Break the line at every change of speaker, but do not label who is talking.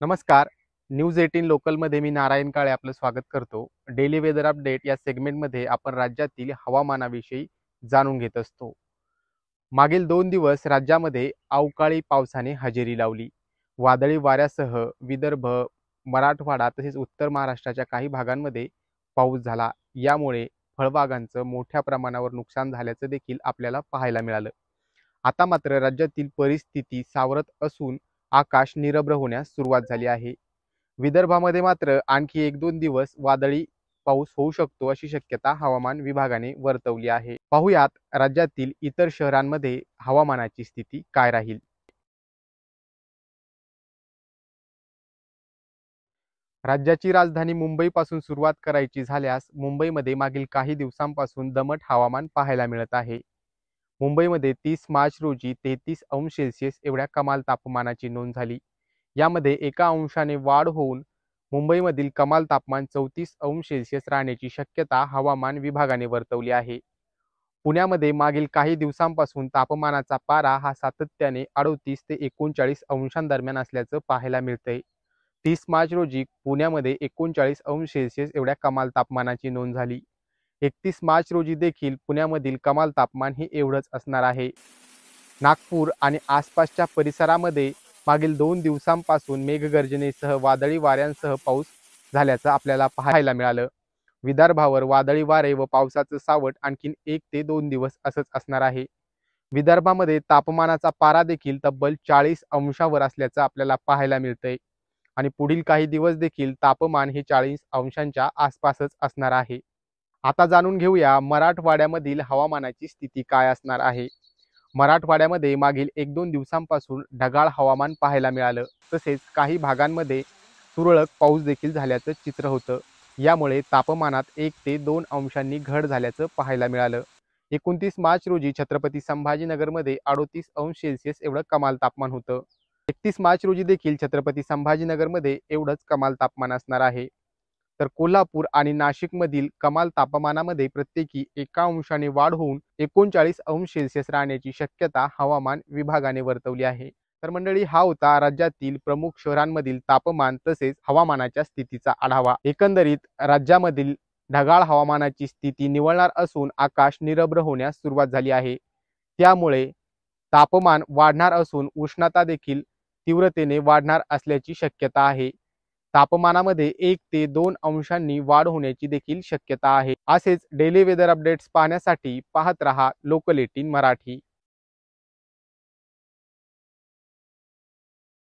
नमस्कार. News eighteen लोकलमध्ये मी नारायण काळे आपलं स्वागत करतो. डेली वेदर अपडेट या सेगमेंटमध्ये आपण राज्यातील हवामानाविषयी जाणून घेत असतो. मागील दोन दिवस राज्यामध्ये अवकाळी पावसाने हजेरी लावली. वादळी वाऱ्यासह विदर्भ मराठवाडा तसेच उत्तर महाराष्ट्राच्या काही भागांमध्ये पाऊस झाला. यामुळे फळबागांचं मोठ्या प्रमाणावर नुकसान झाल्याचं देखील आपल्याला पाहायला मिळालं. आता मात्र राज्यातील परिस्थिती सावरत असून आकाश निरभ्र होण्यास सुरुवात झाली आहे. विदर्भामध्ये मात्र आणखी एक दोन दिवस वादळी पाऊस होऊ शकतो अशी शक्यता हवामान विभागाने वर्तवली आहे. पाहुयात राज्यातील इतर शहरांमध्ये हवामानाची स्थिती काय राहील? राज्याची राजधानी मुंबईपासून सुरुवात करायची झाल्यास मुंबईमध्ये मागील काही दिवसांपासून दमट हवामान पाहायला मिळत आहे. मुंबईमध्ये तीस मार्च रोजी तेहतीस अंश सेल्सिअस एवढ्या कमाल तापमानाची नोंद झाली. यामध्ये एका अंशाने वाढ होऊन मुंबईमधील कमाल तापमान चौतीस अंश सेल्सिअस राहण्याची शक्यता हवामान विभागाने वर्तवली आहे. पुण्यामध्ये मागील काही दिवसांपासून तापमानाचा पारा हा सातत्याने अडोतीस ते एकोणचाळीस अंशांदरम्यान असल्याचं पाहायला मिळतंय. तीस मार्च रोजी पुण्यामध्ये एकोणचाळीस अंश सेल्सिअस एवढ्या कमाल तापमानाची नोंद झाली. एकतीस मार्च रोजी देखील पुण्यामधील कमाल तापमान हे एवढंच असणार आहे. नागपूर आणि आसपासच्या परिसरामध्ये मागील दोन दिवसांपासून मेघगर्जनेसह वादळी वाऱ्यांसह पाऊस झाल्याचं आपल्याला पाहायला मिळालं. विदर्भावर वादळी वारे व पावसाचं सावट आणखीन एक ते दोन दिवस असंच असणार आहे. विदर्भामध्ये तापमानाचा पारा देखील तब्बल चाळीस अंशावर असल्याचं आपल्याला पाहायला मिळतंय. आणि पुढील काही दिवस देखील तापमान हे चाळीस अंशांच्या आसपासच असणार आहे. आता जाणून घेऊया मराठवाड्यामधील हवामानाची स्थिती काय असणार आहे. मराठवाड्यामध्ये मागील एक दोन दिवसांपासून ढगाळ हवामान पाहायला मिळालं. तसेच काही भागांमध्ये तुरळक पाऊस देखील झाल्याचं चित्र होतं. यामुळे तापमानात एक ते दोन अंशांनी घट झाल्याचं पाहायला मिळालं. एकोणतीस मार्च रोजी छत्रपती संभाजीनगरमध्ये अडोतीस अंश सेल्सिअस एवढं कमाल तापमान होतं. एकतीस मार्च रोजी देखील छत्रपती संभाजीनगरमध्ये एवढंच कमाल तापमान असणार आहे. तर कोल्हापूर आणि नाशिकमधील कमाल तापमानामध्ये प्रत्येकी एका अंशाने वाढ होऊन एकोणचाळीस अंश सेल्सिअस राहण्याची शक्यता हवामान विभागाने वर्तवली आहे. तर मंडळी हा होता राज्यातील प्रमुख शहरांमधील तापमान तसेच हवामानाच्या स्थितीचा आढावा. एकंदरीत राज्यामधील ढगाळ हवामानाची स्थिती निवळणार असून आकाश निरभ्र होण्यास सुरुवात झाली आहे. त्यामुळे तापमान वाढणार असून उष्णता देखील तीव्रतेने वाढणार असल्याची शक्यता आहे. तापमानामध्ये एक ते दोन अंशांनी वाढ होण्याची देखील शक्यता आहे. असेच डेली वेदर अपडेट्स पाहण्यासाठी पाहत रहा लोकल एटीन मराठी.